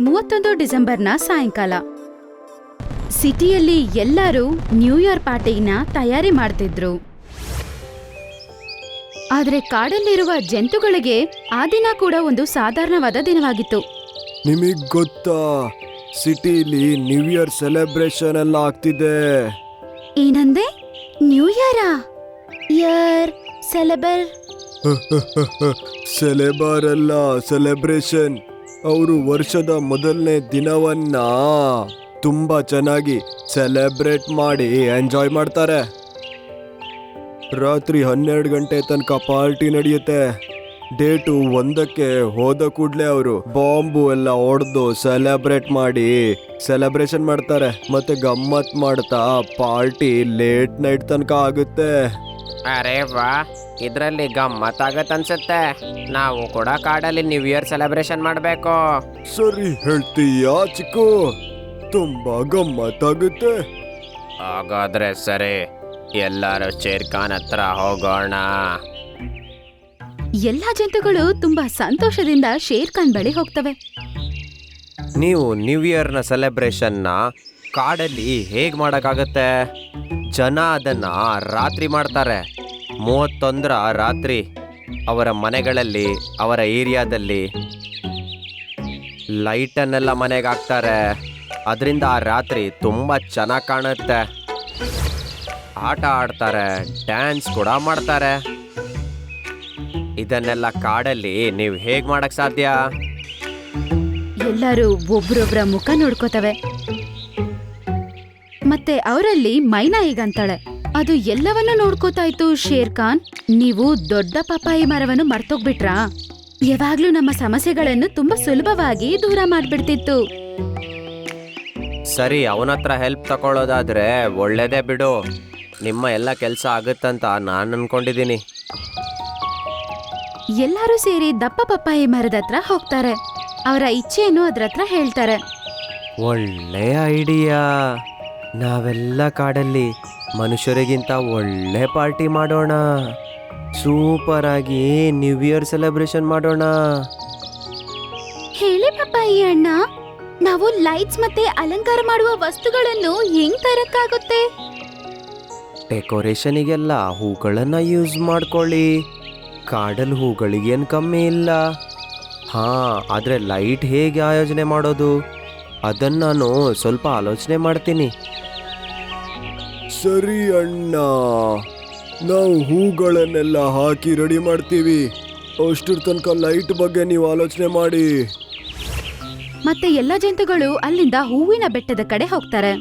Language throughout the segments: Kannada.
ಮೂವತ್ತೊಂದು ಡಿಸೆಂಬರ್ನ ಸಾಯಂಕಾಲ. ಸಿಟಿಯಲ್ಲಿ ಎಲ್ಲರೂ ನ್ಯೂ ಇಯರ್ ಪಾರ್ಟಿನ ತಯಾರಿ ಮಾಡ್ತಿದ್ರು. ಆದ್ರೆ ಕಾಡಲ್ಲಿರುವ ಜಂತುಗಳಿಗೆ ಆ ದಿನ ಕೂಡ ಒಂದು ಸಾಧಾರಣವಾದ ದಿನವಾಗಿತ್ತು. ನಿಮಗ್ ಗೊತ್ತಾ? ಸಿಟಿಲಿ ನ್ಯೂ ಇಯರ್ ಸೆಲೆಬ್ರೇಷನ್ ಎಲ್ಲ ಆಗ್ತಿದೆ. ಏನಂದೆ? ನ್ಯೂ ಇಯರಾ ಇಯರ್ ಸೆಲೆಬರ್ ಸೆಲೆಬರ್ ಅಲ್ಲ ಸೆಲೆಬ್ರೇಷನ್ ಅವರು ವರ್ಷದ ಮೊದಲನೇ ದಿನವನ್ನ ತುಂಬಾ ಚೆನ್ನಾಗಿ ಸೆಲೆಬ್ರೇಟ್ ಮಾಡಿ ಎಂಜಾಯ್ ಮಾಡ್ತಾರೆ. ರಾತ್ರಿ ಹನ್ನೆರಡು ಗಂಟೆ ತನಕ ಪಾರ್ಟಿ ನಡೆಯುತ್ತೆ. ಡೇಟು ಒಂದಕ್ಕೆ ಹೋದ ಕೂಡಲೇ ಅವರು ಬಾಂಬು ಎಲ್ಲ ಹೊಡೆದು ಸೆಲೆಬ್ರೇಟ್ ಮಾಡಿ ಸೆಲೆಬ್ರೇಷನ್ ಮಾಡ್ತಾರೆ. ಮತ್ತೆ ಗಮ್ಮತ್ ಮಾಡ್ತಾ ಪಾರ್ಟಿ ಲೇಟ್ ನೈಟ್ ತನಕ ಆಗುತ್ತೆ. ಅರೆ ವಾ ಇದರಲ್ಲಿ ಗಮ್ಮತ್ತಾಗತ್ತೆ ಅನ್ಸುತ್ತೆ. ನಾವು ಕೂಡ ಕಾಡಲ್ಲಿ ನ್ಯೂ ಇಯರ್ ಸೆಲೆಬ್ರೇಷನ್ ಮಾಡಬೇಕು. ಸರಿ ಹೇಳ್ತೀಯಾ ಚಿಕ್ಕು? ತುಂಬಾ ಗಮ್ಮತ್ತಾಗುತ್ತೆ ಹಾಗಾದ್ರೆ ಸರಿ ಎಲ್ಲರೂ ಶೇರ್ಖಾನ್ ಹತ್ರ ಹೋಗೋಣ. ಎಲ್ಲಾ ಜಂತುಗಳು ತುಂಬಾ ಸಂತೋಷದಿಂದ ಶೇರ್ ಖಾನ್ ಬಳಿ ಹೋಗ್ತವೆ. ನೀವು ನ್ಯೂ ಇಯರ್ನ ಸೆಲೆಬ್ರೇಷನ್ನ ಕಾಡಲ್ಲಿ ಹೇಗೆ ಮಾಡೋಕ್ಕಾಗತ್ತೆ? ಜನ ಅದನ್ನ ರಾತ್ರಿ ಮಾಡ್ತಾರೆ. ಮೂವತ್ತೊಂದರ ರಾತ್ರಿ ಅವರ ಮನೆಗಳಲ್ಲಿ, ಅವರ ಏರಿಯಾದಲ್ಲಿ ಲೈಟನ್ನೆಲ್ಲ ಮನೆಗೆ ಹಾಕ್ತಾರೆ. ಅದರಿಂದ ಆ ರಾತ್ರಿ ತುಂಬ ಚೆನ್ನಾಗಿ ಕಾಣುತ್ತೆ. ಆಟ ಆಡ್ತಾರೆ, ಡ್ಯಾನ್ಸ್ ಕೂಡ ಮಾಡ್ತಾರೆ. ಇದನ್ನೆಲ್ಲ ಕಾಡಲ್ಲಿ ನೀವು ಹೇಗೆ ಮಾಡಕ್ ಸಾಧ್ಯ? ಎಲ್ಲರೂ ಒಬ್ರೊಬ್ರ ಮುಖ ನೋಡ್ಕೋತವೆ. ಮತ್ತೆ ಅವರಲ್ಲಿ ಮೈನಾ ಈಗಂತಾಳೆ. ಅದು ಎಲ್ಲವನ್ನೂ ನೋಡ್ಕೋತಾ ಇತ್ತು ಶೇರ್ ಖಾನ್ ನೀವು ದೊಡ್ಡ ಪಪ್ಪಾಯಿ ಮರವನ್ನು ಮರ್ತೋಗ್ಬಿಟ್ರಾ? ಯಾವಾಗ್ಲೂ ನಮ್ಮ ಸಮಸ್ಯೆಗಳನ್ನು ತುಂಬಾ ಸುಲಭವಾಗಿ ದೂರ ಮಾಡ್ಬಿಡ್ತಿತ್ತು. ಸರಿ ಅವನತ್ರ ಹೆಲ್ಪ್ ತಕೊಳ್ಳೋದಾದ್ರೆ ಒಳ್ಳೇದೇ ಬಿಡು. ನಿಮ್ಮ ಎಲ್ಲ ಕೆಲಸ ಆಗುತ್ತಂತ ನಾನು ಅನ್ಕೊಂಡಿದ್ದೀನಿ ಎಲ್ಲರೂ ಸೇರಿ ದಪ್ಪ ಪಪ್ಪಾಯಿ ಮರದ ಹತ್ರ ಹೋಗ್ತಾರೆ. ಅವರ ಇಚ್ಛೆಯನ್ನು ಅದ್ರ ಹತ್ರ ಹೇಳ್ತಾರೆ. ಒಳ್ಳೆಯ ಐಡಿಯಾ ನಾವೆಲ್ಲ ಕಾಡಲ್ಲಿ ಮನುಷ್ಯರಿಗಿಂತ ಒಳ್ಳೆ ಪಾರ್ಟಿ ಮಾಡೋಣ. ಸೂಪರ್ ಆಗಿ ನ್ಯೂ ಇಯರ್ ಸೆಲೆಬ್ರೇಷನ್ ಮಾಡೋಣ. ಹೇಳಿ ಪಪ್ಪಾಯಿ ಅಣ್ಣ ನಾವು ಲೈಟ್ಸ್ ಮತ್ತೆ ಅಲಂಕಾರ ಮಾಡುವ ವಸ್ತುಗಳನ್ನು ಹೆಂಗ್ ತರಕ್ಕಾಗುತ್ತೆ? ಡೆಕೋರೇಷನಿಗೆಲ್ಲ ಹೂಗಳನ್ನ ಯೂಸ್ ಮಾಡ್ಕೊಳ್ಳಿ. ಕಾಡಲ್ಲಿ ಹೂಗಳಿಗೇನು ಕಮ್ಮಿ ಇಲ್ಲ. ಹಾ ಆದರೆ ಲೈಟ್ ಹೇಗೆ ಆಯೋಜನೆ ಮಾಡೋದು? ಅದನ್ನು ನಾನು ಸ್ವಲ್ಪ ಆಲೋಚನೆ ಮಾಡ್ತೀನಿ. ಸರಿ ಅಣ್ಣ. ನಾವು ಹೂಗಳನ್ನೆಲ್ಲ ಹಾಕಿ ರೆಡಿ ಮಾಡ್ತೀವಿ. ಅಷ್ಟರ ತನಕ ಲೈಟ್ ಬಗ್ಗೆ ನೀವು ಆಲೋಚನೆ ಮಾಡಿ. ಮತ್ತೆ ಎಲ್ಲ ಜಂತುಗಳು ಅಲ್ಲಿಂದ ಹೂವಿನ ಬೆಟ್ಟದ ಕಡೆ ಹೋಗ್ತಾರೆ.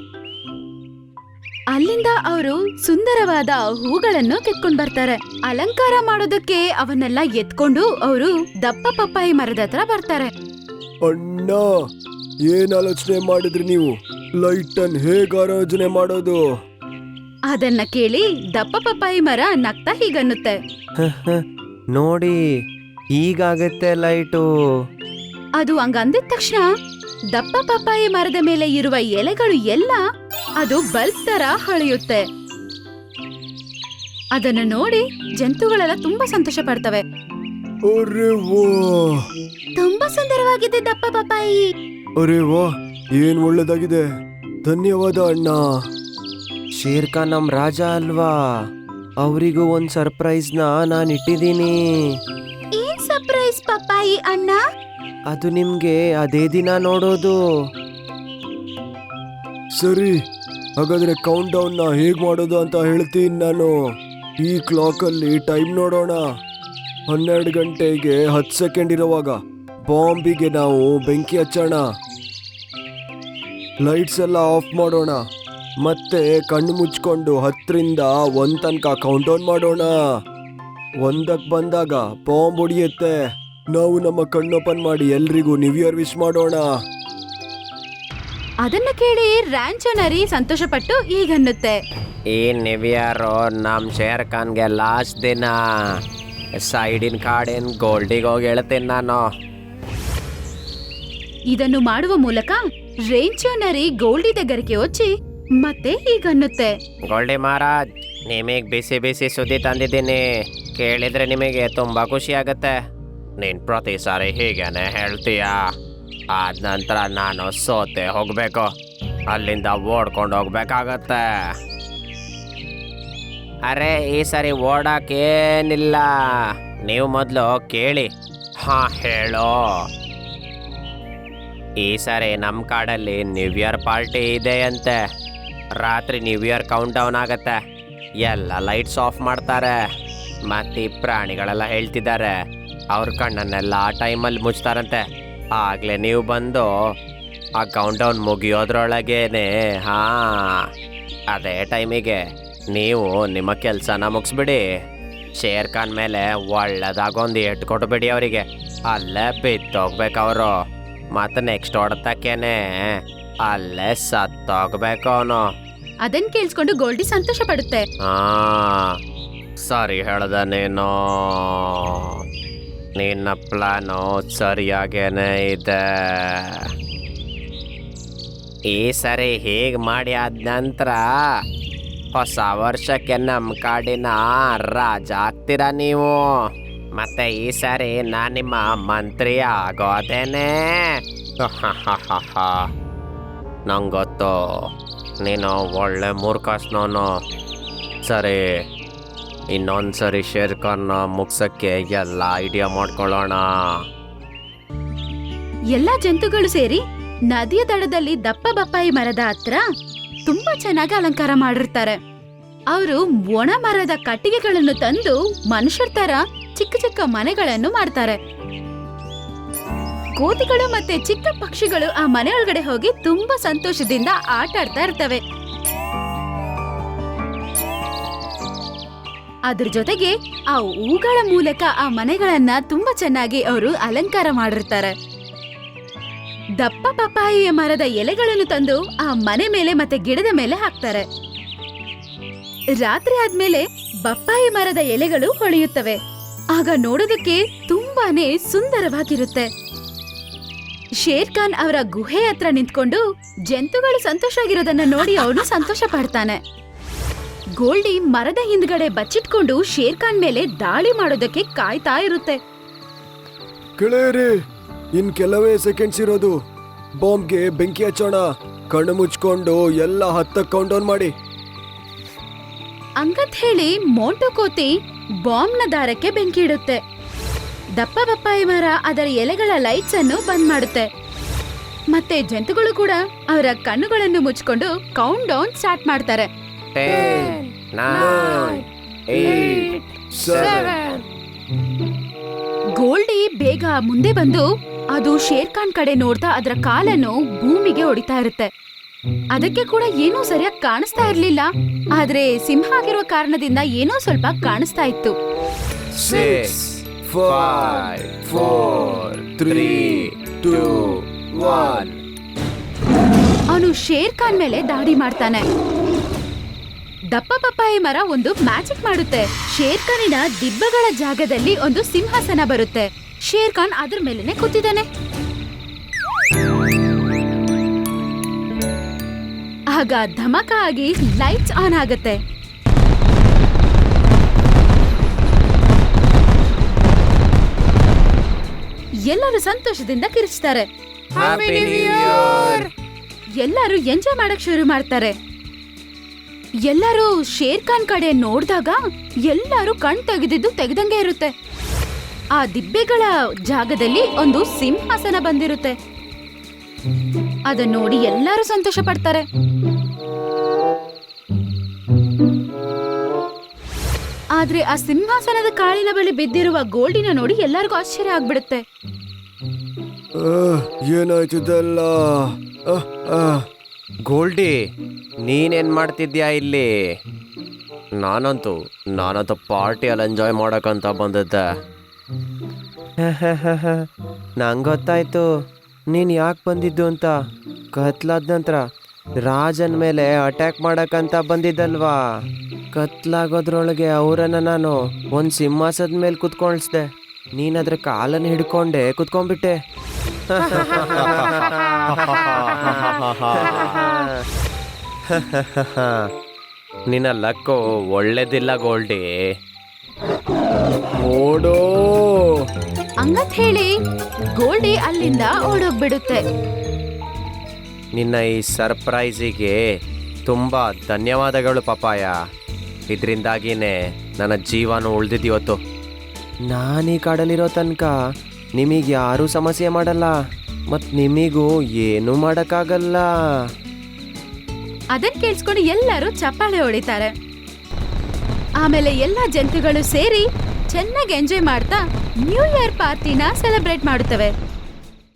ಅಲ್ಲಿಂದ ಅವರು ಸುಂದರವಾದ ಹೂಗಳನ್ನು ಕೆತ್ಕೊಂಡ್ ಬರ್ತಾರೆ. ಅಲಂಕಾರ ಮಾಡೋದಕ್ಕೆ ಅವನ್ನೆಲ್ಲ ಎತ್ಕೊಂಡು ಅವರು ದಪ್ಪ ಪಪ್ಪಾಯಿ ಮರದ ಹತ್ರ ಬರ್ತಾರೆ. ಅಣ್ಣ ಏನ್ ಆಲೋಚನೆ ಮಾಡಿದ್ರಿ ನೀವು? ಲೈಟ್ ಅನ್ನು ಹೇಗೆ ಆಯೋಜನೆ ಮಾಡೋದು? ಅದನ್ನ ಕೇಳಿ ದಪ್ಪ ಪಪ್ಪಾಯಿ ಮರ ನಗ್ತಾ ಹೀಗನ್ನುತ್ತೆ. ನೋಡಿ ಹೀಗಾಗತ್ತೆ ಲೈಟು. ಅದು ಹಂಗಂದಿದ ತಕ್ಷಣ ದಪ್ಪ ಪಪ್ಪಾಯಿ ಮರದ ಮೇಲೆ ಇರುವ ಎಲೆಗಳು ಎಲ್ಲ ಅದು ಬಲ್ಬ್ ತರ ಹೊಳೆಯುತ್ತೆ. ಅದನ್ನು ನೋಡಿ ಜಂತುಗಳೆಲ್ಲ ತುಂಬಾ ಸಂತೋಷ ಪಡ್ತವೆ. ತುಂಬಾ ಸುಂದರವಾಗಿದೆ ದಪ್ಪ ಪಪ್ಪಾಯಿ. ಅರೆ ವಾ ಏನ್ ಒಳ್ಳೇದಾಗಿದೆ. ಧನ್ಯವಾದ ಅಣ್ಣ. ಶೇರ್ ಖಾನ್ ನಮ್ ರಾಜ ಅಲ್ವಾ? ಅವರಿಗೂ ಒಂದು ಸರ್ಪ್ರೈಸ್ನ ನಾನು ಇಟ್ಟಿದ್ದೀನಿ. ಏನ್ ಸರ್ಪ್ರೈಸ್ ಪಪ್ಪಾಯಿ ಅಣ್ಣ? ಅದು ನಿಮ್ಗೆ ಅದೇ ದಿನ ನೋಡೋದು. ಸರಿ ಹಾಗಾದ್ರೆ ಕೌಂಟ್ ಡೌನ್ನ ಹೇಗ್ ಮಾಡೋದು ಅಂತ ಹೇಳ್ತೀನಿ ನಾನು. ಈ ಕ್ಲಾಕ್ ಅಲ್ಲಿ ಟೈಮ್ ನೋಡೋಣ. ಹನ್ನೆರಡು ಗಂಟೆಗೆ ಹತ್ತು ಸೆಕೆಂಡ್ ಇರುವಾಗ ಬಾಂಬಿಗೆ ನಾವು ಬೆಂಕಿ ಹಚ್ಚೋಣ. ಲೈಟ್ಸ್ ಎಲ್ಲ ಆಫ್ ಮಾಡೋಣ. ಮತ್ತೆ ಕಣ್ಣು ಮುಚ್ಕೊಂಡು ಹತ್ತರಿಂದ ಒಂದ್ ತನಕ ಕೌಂಟ್ ಡೌನ್ ಮಾಡೋಣ ಒಂದಕ್ಕೆ ಬಂದಾಗ ಬಾಂಬ್ ಹೊಡಿಯುತ್ತೆ ನಾವು ನಮ್ಮ ಕಣ್ಣು ಓಪನ್ ಮಾಡಿ ಎಲ್ರಿಗೂ ನ್ಯೂ ಇಯರ್ ವಿಶ್ ಮಾಡೋಣ ಅದನ್ನ ಕೇಳಿ ರ್ಯಾಂಚೋ ನರಿ ಸಂತೋಷಪಟ್ಟು ಹೀಗನ್ನುತ್ತೆ ಈ ನಿವಿಯರು ನಮ್ ಶೇರ್ ಖಾನ್ಗೆ ಲಾಸ್ಟ್ ದಿನ ಸೈಡಿನ ಕಾಡಿನ ಗೋಲ್ಡಿಗೆ ಹೋಗಿ ಹೇಳ್ತೀನಿ ನಾನು ಇದನ್ನು ಮಾಡುವ ಮೂಲಕ ರೇಂಚೋ ನರಿ ಗೋಲ್ಡಿ దగ్గరికి వచ్చి ಮತ್ತೆ ಹೀಗನ್ನುತ್ತೆ? ಗೋಲ್ಡಿ ಮಹಾರಾಜ್, ನಿಮಗೆ ಬಿಸಿ ಬಿಸಿ ಸುದ್ದಿ ತಂದಿದ್ದೀನಿ. ಕೇಳಿದ್ರೆ ನಿಮಗೆ ತುಂಬಾ ಖುಷಿ ಆಗುತ್ತೆ. ನೀನ್ ಪ್ರತಿ ಸಾರಿ ಹೀಗೇನೆ ಹೇಳ್ತೀಯಾ? ಆದ ನಂತರ ನಾನು ಸೋತೆ ಹೋಗ್ಬೇಕು. ಅಲ್ಲಿಂದ ಓಡ್ಕೊಂಡು ಹೋಗ್ಬೇಕಾಗತ್ತೆ. ಅರೆ, ಈ ಸರಿ ಓಡಾಕೇನಿಲ್ಲ. ನೀವು ಮೊದಲು ಕೇಳಿ. ಹಾ, ಹೇಳೋ. ಈ ಸಾರಿ ನಮ್ಮ ಕಾಡಲ್ಲಿ ನ್ಯೂ ಇಯರ್ ಪಾರ್ಟಿ ಇದೆ ಅಂತೆ ರಾತ್ರಿ ನ್ಯೂ ಇಯರ್ ಕೌಂಟ್ ಡೌನ್ ಆಗತ್ತೆ. ಎಲ್ಲ ಲೈಟ್ಸ್ ಆಫ್ ಮಾಡ್ತಾರೆ. ಮತ್ತೆ ಪ್ರಾಣಿಗಳೆಲ್ಲ ಹೇಳ್ತಿದ್ದಾರೆ. ಅವ್ರ ಕಣ್ಣನ್ನೆಲ್ಲ ಆ ಟೈಮಲ್ಲಿ ಮುಚ್ತಾರಂತೆ. ಆಗ್ಲೇ ನೀವು ಬಂದು ಆ ಕೌಂಟ್ ಡೌನ್ ಮುಗಿಯೋದ್ರೊಳಗೇನೆ, ಹಾ, ಅದೇ ಟೈಮಿಗೆ ನೀವು ನಿಮ್ಮ ಕೆಲಸನ ಮುಗಿಸ್ಬಿಡಿ. ಶೇರ್ ಖಾನ್ ಮೇಲೆ ಒಳ್ಳೇದಾಗೊಂದು ಏಟು ಕೊಟ್ಬಿಡಿ ಅವರಿಗೆ. ಅಲ್ಲೇ ಬಿದ್ದೋಗ್ಬೇಕು ಅವರು. ಮತ್ತೆ ನೆಕ್ಸ್ಟ್ ಹೊಡೆತಕ್ಕೇನೆ ಅಲ್ಲೇ ಸತ್ತೋಗ್ಬೇಕು ಅವನು ಅದನ್ ಕೇಳಿಸ್ಕೊಂಡು ಗೋಲ್ಡಿ ಸಂತೋಷ ಪಡುತ್ತೆ ಹಾ ಸರಿ ಹೇಳ್ದ ನೀನು. ನಿನ್ನ ಪ್ಲಾನು ಸರಿಯಾಗೇನೆ ಇದೆ. ಈ ಸರಿ ಹೀಗೆ ಮಾಡಿ ಆದ ನಂತರ ಹೊಸ ವರ್ಷಕ್ಕೆ ನಮ್ಮ ಕಾಡಿನ ರಾಜ ಆಗ್ತೀರ ನೀವು? ಮತ್ತೆ ಈ ಸರಿ ನಾನು ನಿಮ್ಮ ಮಂತ್ರಿ ಆಗೋದೇನೆ? ನಂಗೊತ್ತು. ನೀನು ಒಳ್ಳೆ ಮೂರ್ಖಾಸ್ನವನು. ಸರಿ ಇನ್ನೊಂದು ಸರಿ ಶೇರ್ ಖಾನ್ನ ಮುಗ್ಸಕ್ಕೆ ಎಲ್ಲ ಐಡಿಯಾ ಮಾಡ್ಕೊಳ್ಳೋಣ. ಎಲ್ಲ ಜಂತುಗಳು ಸೇರಿ ನದಿಯ ದಡದಲ್ಲಿ ದಪ್ಪ ಬಪ್ಪಾಯಿ ಮರದ ಹತ್ರ ತುಂಬಾ ಚೆನ್ನಾಗಿ ಅಲಂಕಾರ ಮಾಡಿರ್ತಾರೆ. ಅವರು ಒಣ ಮರದ ಕಟ್ಟಿಗೆಗಳನ್ನು ತಂದು ಮನುಷ್ಯರ ತರ ಚಿಕ್ಕ ಚಿಕ್ಕ ಮನೆಗಳನ್ನು ಮಾಡ್ತಾರೆ. ಕೋತಿಗಳು ಮತ್ತೆ ಚಿಕ್ಕ ಪಕ್ಷಿಗಳು ಆ ಮನೆ ಒಳಗಡೆ ಹೋಗಿ ತುಂಬಾ ಸಂತೋಷದಿಂದ ಆಟ ಆಡ್ತಾ ಇರ್ತವೆ. ಅದ್ರ ಜೊತೆಗೆ ಆ ಹೂಗಳ ಮೂಲಕ ಆ ಮನೆಗಳನ್ನ ತುಂಬಾ ಚೆನ್ನಾಗಿ ಅವರು ಅಲಂಕಾರ ಮಾಡಿರ್ತಾರೆ. ದಪ್ಪ ಪಪ್ಪಾಯಿಯ ಮರದ ಎಲೆಗಳನ್ನು ತಂದು ಆ ಮನೆ ಮೇಲೆ ಮತ್ತೆ ಗಿಡದ ಮೇಲೆ ಹಾಕ್ತಾರೆ. ರಾತ್ರಿ ಆದ್ಮೇಲೆ ಬಪ್ಪಾಯಿ ಮರದ ಎಲೆಗಳು ಹೊಳೆಯುತ್ತವೆ. ಆಗ ನೋಡೋದಕ್ಕೆ ತುಂಬಾನೇ ಸುಂದರವಾಗಿರುತ್ತೆ. ಶೇರ್ ಖಾನ್ ಅವರ ಗುಹೆ ಹತ್ರ ನಿಂತ್ಕೊಂಡು ಜಂತುಗಳು ಸಂತೋಷ ಆಗಿರೋದನ್ನ ನೋಡಿ ಅವನು ಸಂತೋಷ ಪಡ್ತಾನೆ. ಗೋಲ್ಡಿ ಮರದ ಹಿಂದ್ಗಡೆ ಬಚ್ಚಿಟ್ಕೊಂಡು ಶೇರ್ ಖಾನ್ ಮೇಲೆ ದಾಳಿ ಮಾಡೋದಕ್ಕೆ ಕಾಯ್ತಾ ಇರುತ್ತೆ. ಗೆಳೆಯರಿ ಇನ್ ಕೆಲವೇ ಸೆಕೆಂಡ್ಸ್ ಇರೋದು. ಬಾಂಬ್ಗೆ ಬೆಂಕಿ ಹಚ್ಚೋಣ ಕಣ್ಣು ಮುಚ್ಕೊಂಡು ಎಲ್ಲ ಹತ್ತ ಕೌಂಟ್ ಡೌನ್ ಮಾಡಿ. ಅಂಗತ್ ಹೇಳಿ ಮೋಂಟು ಕೋತಿ ಬಾಂಬ್ನ ದಾರಕ್ಕೆ ಬೆಂಕಿ ಇಡುತ್ತೆ. ದಪ್ಪ ಬಪ್ಪಾಯಿ ಮರ ಅದರ ಎಲೆಗಳ ಲೈಟ್ಸ್ ಅನ್ನು ಬಂದ್ ಮಾಡುತ್ತೆ. ಮತ್ತೆ ಜಂತುಗಳು ಕೂಡ ಅವರ ಕಣ್ಣುಗಳನ್ನು ಮುಚ್ಚಿಕೊಂಡು ಕೌಂಟ್ ಡೌನ್ ಸ್ಟಾರ್ಟ್ ಮಾಡ್ತಾರೆ. ಗೋಲ್ಡಿ ಬೇಗ ಮುಂದೆ ಬಂದು ಅದು ಶೇರ್ ಖಾನ್ ಕಡೆ ನೋಡ್ತಾ ಅದರ ಕಾಲನ್ನು ಭೂಮಿಗೆ ಹೊಡಿತಾ ಇರುತ್ತೆ. ಅದಕ್ಕೆ ಕೂಡ ಏನೂ ಸರಿಯಾಗಿ ಕಾಣಿಸ್ತಾ ಇರ್ಲಿಲ್ಲ. ಆದ್ರೆ ಸಿಂಹ ಆಗಿರುವ ಕಾರಣದಿಂದ ಏನೋ ಸ್ವಲ್ಪ ಕಾಣಿಸ್ತಾ ಇತ್ತು. Five four three two one ಅವನು ಶೇರ್ ಖಾನ್ ಮೇಲೆ ದಾಳಿ ಮಾಡ್ತಾನೆ. ದಪ್ಪ ಪಪ್ಪಾಯಿ ಮರ ಒಂದು ಮ್ಯಾಜಿಕ್ ಮಾಡುತ್ತೆ. ಶೇರ್ ಖಾನಿನ ದಿಬ್ಬಗಳ ಜಾಗದಲ್ಲಿ ಒಂದು ಸಿಂಹಾಸನ ಬರುತ್ತೆ. ಶೇರ್ ಖಾನ್ ಅದ್ರ ಮೇಲೆನೆ ಕೂತಿದ್ದಾನೆ. ಆಗ ಧಮಕ ಆಗಿ ಲೈಟ್ಸ್ ಆನ್ ಆಗುತ್ತೆ. ಎಲ್ಲರೂ ಸಂತೋಷದಿಂದ ಕಿರಿಚ್ತಾರೆ. ಎಲ್ಲರೂ ಎಂಜಾಯ್ ಮಾಡಕ್ ಶುರು ಮಾಡ್ತಾರೆ. ಎಲ್ಲರೂ ಶೇರ್ ಖಾನ್ ಕಡೆ ನೋಡಿದಾಗ ಎಲ್ಲರೂ ಕಣ್ ತೆಗೆದಿದ್ದು ತೆಗೆದಂಗೆ ಇರುತ್ತೆ. ಆ ದಿಬ್ಬೆಗಳ ಜಾಗದಲ್ಲಿ ಒಂದು ಸಿಂಹಾಸನ ಬಂದಿರುತ್ತೆ. ಅದನ್ನ ನೋಡಿ ಎಲ್ಲರೂ ಸಂತೋಷ ಪಡ್ತಾರೆ ಆದ್ರೆ ಆ ಸಿಂಹಾಸನದ ಕಾಳಿನ ಬಳಿ ಬಿದ್ದಿರುವ ಗೋಲ್ಡಿನ ನೋಡಿ ಎಲ್ಲರಿಗೂ ಆಶ್ಚರ್ಯ ಆಗ್ಬಿಡುತ್ತೆ. ಏನಾಯ್ತಿದೆಲ್ಲ. ಗೋಲ್ಡಿ ನೀನೇನ್ ಮಾಡ್ತಿದ್ಯಾ ಇಲ್ಲಿ? ನಾನಂತೂ ನಾನಂತೂ ಪಾರ್ಟಿಯಲ್ಲಿ ಎಂಜಾಯ್ ಮಾಡಕಂತ ಬಂದಿದ್ದೆ. ನಂಗೆ ಗೊತ್ತಾಯ್ತು ನೀನು ಯಾಕೆ ಬಂದಿದ್ದು ಅಂತ? ಕತ್ಲಾದ ನಂತರ ರಾಜನ ಮೇಲೆ ಅಟ್ಯಾಕ್ ಮಾಡಕ್ಕಂತ ಬಂದಿದ್ದಲ್ವಾ? ಕತ್ಲಾಗೋದ್ರೊಳಗೆ ಅವರನ್ನ ನಾನು ಒಂದು ಸಿಂಹಾಸದ ಮೇಲೆ ಕುತ್ಕೊಳ್ಸ್ದೆ. ನೀನದ್ರ ಕಾಲನ್ನು ಹಿಡ್ಕೊಂಡೆ ಕುತ್ಕೊಂಡ್ಬಿಟ್ಟೆ. ನಿನ್ನ ಲಕ್ಕು ಒಳ್ಳೇದಿಲ್ಲ ಗೋಲ್ಡಿ. ಓಡೋ. ಹಂಗಂತ ಹೇಳಿ, ಗೋಲ್ಡಿ ಅಲ್ಲಿಂದ ಓಡೋಗ್ಬಿಡುತ್ತೆ. ನಿನ್ನ ಈ ಸರ್ಪ್ರೈಸಿಗೆ ತುಂಬ ಧನ್ಯವಾದಗಳು ಪಪಾಯ ಇದರಿಂದಾಗಿನೇ ನನ್ನ ಜೀವನ ಉಳಿದಿದ್ಯವತ್ತು ನಾನು ಈ ಕಾಡಲ್ಲಿರೋ ತನಕ ನಿಮಗೆ ಯಾರೂ ಸಮಸ್ಯೆ ಮಾಡಲ್ಲ ಮತ್ತು ನಿಮಗೂ ಏನೂ ಮಾಡೋಕ್ಕಾಗಲ್ಲ. ಅದನ್ ಕೇಳಿಸ್ಕೊಂಡು ಎಲ್ಲರೂ ಚಪ್ಪಾಳೆ ಹೊಡಿತಾರೆ. ಆಮೇಲೆ ಎಲ್ಲ ಜಂತುಗಳು ಸೇರಿ ಚೆನ್ನಾಗಿ ಎಂಜಾಯ್ ಮಾಡ್ತಾ ನ್ಯೂ ಇಯರ್ ಪಾರ್ಟಿನ ಸೆಲೆಬ್ರೇಟ್ ಮಾಡುತ್ತವೆ.